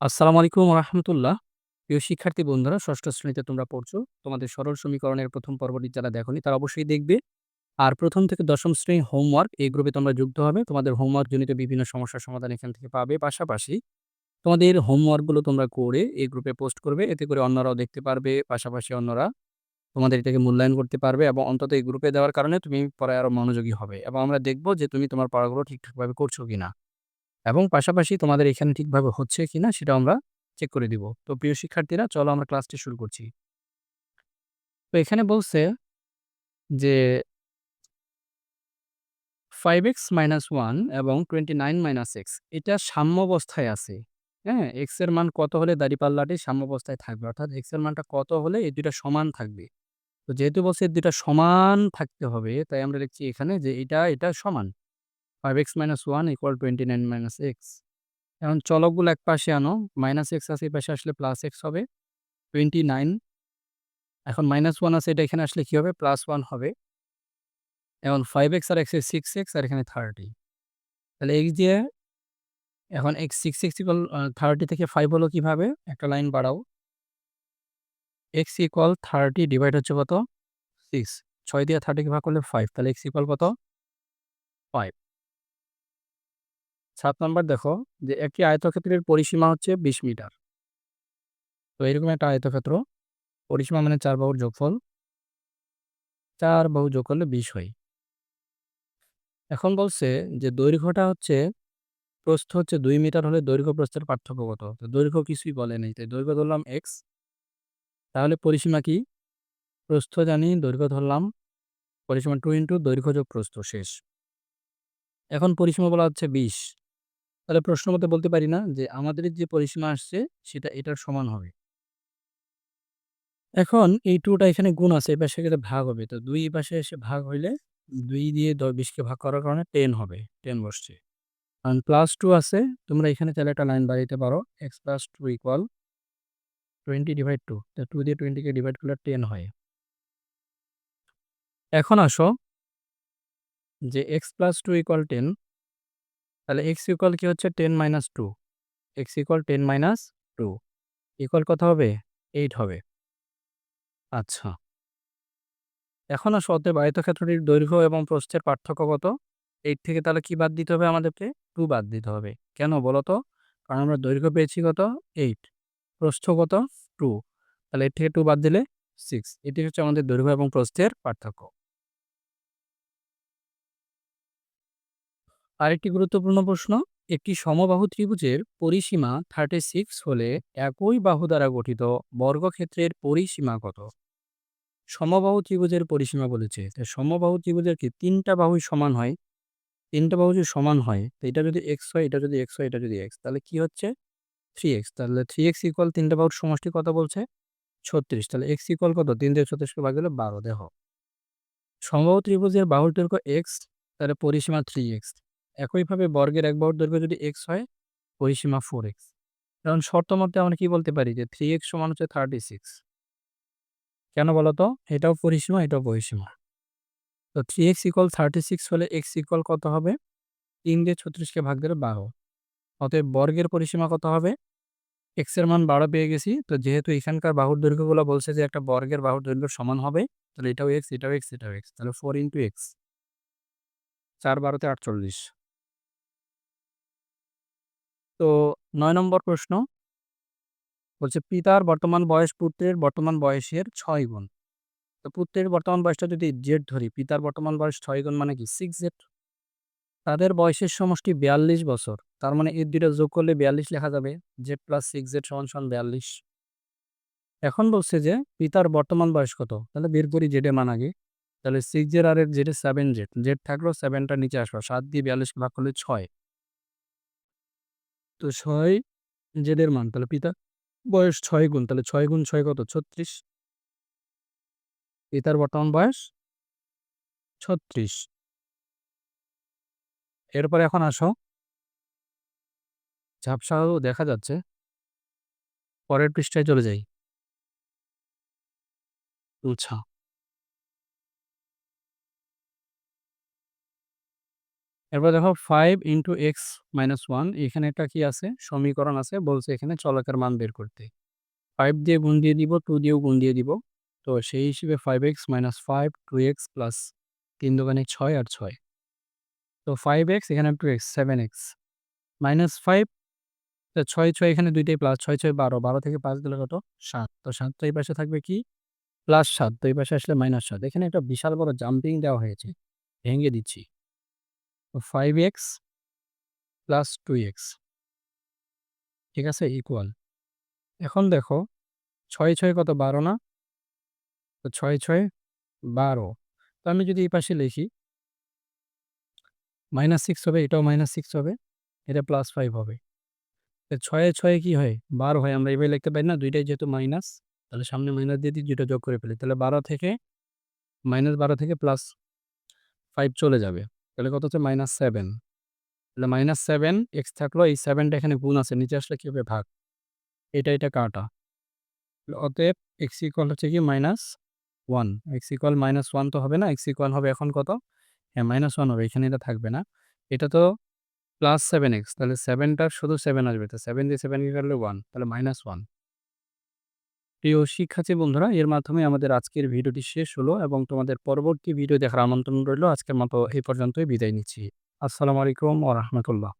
আসসালামু আলাইকুম রাহমাতুল্লাহ। প্রিয় শিক্ষার্থী বন্ধুরা, ষষ্ঠ শ্রেণীতে তোমরা পড়ছো। তোমাদের সরল সমীকরণের প্রথম পর্বটি যারা দেখোনি তারা অবশ্যই দেখবে। আর প্রথম থেকে দশম শ্রেণি হোমওয়ার্ক এই গ্রুপে তোমরা যুক্ত হবে। তোমাদের হোমওয়ার্ক জনিত বিভিন্ন সমস্যার সমাধান এখান থেকে পাবে। পাশাপাশি তোমাদের হোমওয়ার্কগুলো তোমরা করে এই গ্রুপে পোস্ট করবে। এতে করে অন্যরাও দেখতে পারবে। পাশাপাশি অন্যরা তোমাদের এটাকে মূল্যায়ন করতে পারবে এবং অন্তত এই গ্রুপে দেওয়ার কারণে তুমি পড়ায় আরও মনোযোগী হবে এবং আমরা দেখব যে তুমি তোমার পড়াগুলো ঠিকঠাকভাবে করছ কিনা এবং পাশাপাশি তোমাদের এখানে ঠিকভাবে হচ্ছে কিনা সেটাও আমরা চেক করে দিব। তো প্রিয় শিক্ষার্থীরা চলো আমরা ক্লাসটি শুরু করছি। তো এখানে বলছে যে 5x - 1 এবং টোয়েন্টি নাইন মাইনাস এক্স এটা সাম্যাবস্থায় আছে। হ্যাঁ? x এর মান কত হলে দাঁড়িপাল্লাটি সাম্যাবস্থায় থাকবে? অর্থাৎ x এর মানটা কত হলে এই ২ টা সমান থাকবে? তো যেহেতু বলছে ২ টা সমান থাকতে হবে, তাই আমরা লিখছি এখানে যে এটা, এটা সমান। 5x - 1 = 29 - x এখন চলকগুলো এক পাশে আনো। মাইনাস এক্স আছে পাশে আসলে প্লাস এক্স হবে। 29 এখন মাইনাস ওয়ান আছে, এটা এখানে আসলে কি হবে? প্লাস ওয়ান হবে। এখন ফাইভ এক্স আর x এর 6x আর এখানে 30 তাহলে x দিয়ে এখন এক্স সিক্স 6x = আ 30 থেকে ফাইভ হলো কীভাবে একটা লাইন বাড়াও। x = 30 ডিভাইড হচ্ছে কত? 6 6 দিয়ে 30 কে ভাগ করলে ফাইভ তাহলে x = কত? 5 ৭ নাম্বার দেখো যে একটি আয়তক্ষেত্রের পরিসীমা হচ্ছে ২০ মিটার। তো এরকম একটা আয়তক্ষেত্র পরিসীমা মানে চার বাহুর যোগফল। চার বাহু যোগ করলে ২০ হয়। এখন বলছে যে দৈর্ঘ্যটা হচ্ছে প্রস্থ হচ্ছে দুই মিটার হলে দৈর্ঘ্য প্রস্থের পার্থক্য কত? দৈর্ঘ্য কিছুই বলে নাই। তাই দৈর্ঘ্য ধরলাম এক্স তাহলে পরিসীমা কি? প্রস্থ জানি, দৈর্ঘ্য ধরলাম। পরিসীমা টু ইন্টু দৈর্ঘ্য যোগ প্রস্থ শেষ। এখন পরিসীমা বলা হচ্ছে ২০ তাহলে প্রশ্ন মতে বলতে পারি না যে আমাদের যে পরিসীমা আসছে সেটা এটার সমান হবে। এখন এই 2 টা এখানে গুণ আছে, এপাশে গেলে ভাগ হবে। তো ২ এই পাশে এসে ভাগ হইলে দুই দিয়ে দ ২০ কে ভাগ করার কারণে টেন হবে। টেন বসছে। কারণ প্লাস টু আছে, তোমরা এখানে তাহলে একটা লাইন বাড়াইতে পারো। X plus two + 2 = 20 divide two তো 2 দিয়ে টোয়েন্টিকে ডিভাইড করলে টেন হয়। এখন আসো যে এক্স প্লাস টু + 2 = 10 তাহলে এক্স ইকুয়াল কি হচ্ছে 10 - 2 x = 10 - 2 ইকুয়াল কত হবে? এইট হবে। আচ্ছা। এখন আসো, অতএব আয়তক্ষেত্রটির দৈর্ঘ্য এবং প্রস্থের পার্থক্য কত? এইট থেকে তাহলে কি বাদ দিতে হবে আমাদেরকে? টু বাদ দিতে হবে। কেন বলো তো? কারণ আমরা দৈর্ঘ্য পেয়েছি কত? এইট প্রস্থ কত? 2 তাহলে 8 থেকে টু বাদ দিলে সিক্স এটি হচ্ছে আমাদের দৈর্ঘ্য এবং প্রস্থের পার্থক্য। আরেকটি গুরুত্বপূর্ণ প্রশ্ন, একটি সমবাহু ত্রিভুজের পরিসীমা 36 হলে একই বাহু দ্বারা গঠিত বর্গক্ষেত্রের পরিসীমা কত? সমবাহু ত্রিভুজের পরিসীমা বলেছে। সমবাহু ত্রিভুজের কি ৩ টা বাহুই সমান হয়। তিনটা বাহু যদি সমান হয়, তো এটা যদি x হয়, এটা যদি x হয়, এটা যদি এক্স তাহলে কি হচ্ছে? থ্রি এক্স তাহলে 3x = ৩ তিনটা বাহুর সমষ্টি কত বলছে? 36 তাহলে x = কত? তিন দিয়ে 36 কে ভাগ দিলে ১২ দেখো। সমবাহু ত্রিভুজের বাহুর দৈর্ঘ্য x তাহলে পরিসীমা 3x একইভাবে বর্গের এক বাহুর দৈর্ঘ্য যদি এক্স হয়, পরিসীমা 4x এখন শর্ত মতে আমরা কি বলতে পারি যে থ্রি এক্স সমান হচ্ছে 36 কেন বলো তো? এটাও পরিসীমা, এটাও পরিসীমা। তো 3x = 36 হলে x = কত হবে? ৩ দিয়ে 36 কে ভাগ দিলে ১২ অতএব বর্গের পরিসীমা কত হবে? এর মান ১২ পেয়ে গেছি। তো যেহেতু এখানকার বাহুর দৈর্ঘ্যগুলো বলছে যে একটা বর্গের বাহুর দৈর্ঘ্য সমান হবে, তাহলে এটাও এক্স এটাও এক্স এটাও এক্স তাহলে 4 * x ৪ ১২ তে ৪৮ তো নয় নম্বর প্রশ্ন বলছে পিতার বর্তমান বয়স পুত্রের বর্তমান বয়সের ছয় গুণ। তো পুত্রের বর্তমান বয়সটা যদি জেড ধরি, পিতার বর্তমান বয়স ৬ গুণ মানে কি সিক্স জেড তাদের বয়সের সমষ্টি ৪২ বছর। তার মানে এর ২ টা যোগ করলে ৪২ লেখা যাবে। z + 6z = ৪২ এখন বলছে যে পিতার বর্তমান বয়স কত? তাহলে বের করি এর মান আগে। তাহলে 6z আর এর z এ 7z, z থাকল 7 টা নিচে আসলো। সাত দিয়ে ৪২ কে ভাগ করলে ৬ তো ৬ z এর মান, তাহলে পিতা, বয়স ছয় গুণ, তাহলে ছয় গুণ ছয় কত? ৩৬ পিতার বর্তমান বয়স ৩৬ এরপরে এখন আসো ঝাপসাও দেখা যাচ্ছে। পরের পৃষ্ঠায় চলে যাই। আচ্ছা। এরপর দেখো five into x minus one এখানে একটা কি আছে? সমীকরণ আছে, বলছে এখানে চলকের মান বের করতে। ফাইভ দিয়ে গুণ দিয়ে দিব টু দিয়েও গুণ দিয়ে দিব। তো সেই হিসেবে five x minus five two x plus তিন দোকানে ছয় আর ছয়। তো ফাইভ এক্স এখানে two x seven x minus five তো ছয় ছয় এখানে দুইটাই প্লাস ছয় ছয় বারো বারো থেকে পাঁচ দিলে কত? সাত। তো সাত তো এই পাশে থাকবে কি? প্লাস সাত, তো এই পাশে আসলে মাইনাস সাত। এখানে একটা বিশাল বড় জাম্পিং দেওয়া হয়েছে। ভেঙে দিচ্ছি। Five x plus two x ঠিক আছে ইকুয়াল এখন দেখো, ছয় ছয় কত বারো না? তো ছয় ছয় বারো। তো আমি যদি এই পাশে লিখি মাইনাস সিক্স হবে, এটাও মাইনাস সিক্স হবে, এটা প্লাস ফাইভ হবে। তো ছয়ে ছয়ে কি হয়? বারো হয়, আমরা এভাবে লিখতে পারি না, দুইটাই যেহেতু মাইনাস তাহলে সামনে মাইনাস দিয়ে দিই দুইটা যোগ করে ফেলি। তাহলে বারো থেকে মাইনাস বারো থেকে প্লাস ফাইভ চলে যাবে। তাহলে কত হচ্ছে? মাইনাস সেভেন তাহলে মাইনাস সেভেন এক্স থাকল এই সেভেনটা এখানে গুণ আছে, নিচে আসলে কী হবে ভাগ? এটা এটা কাটা। অতএব এক্স ইকুয়াল হচ্ছে কি? Minus one x equal minus one তো হবে না এক্স ইকুয়াল হবে এখন কত? হ্যাঁ মাইনাস ওয়ান হবে, এখানে এটা থাকবে না। এটা তো প্লাস সেভেন এক্স তাহলে সেভেনটার শুধু সেভেন আসবে, তো সেভেন দিয়ে সেভেনকে কাটলে ওয়ান তাহলে মাইনাস ওয়ান প্রিয় শিক্ষার্থী বন্ধুরা, এর মাধ্যমে আমাদের আজকের ভিডিওটি শেষ হলো এবং তোমাদের পরবর্তী ভিডিও দেখার আমন্ত্রণ রইল। আজকের মতো এই পর্যন্তই, বিদায় নিচ্ছি। আসসালামু আলাইকুম ও রহমতুল্লাহ।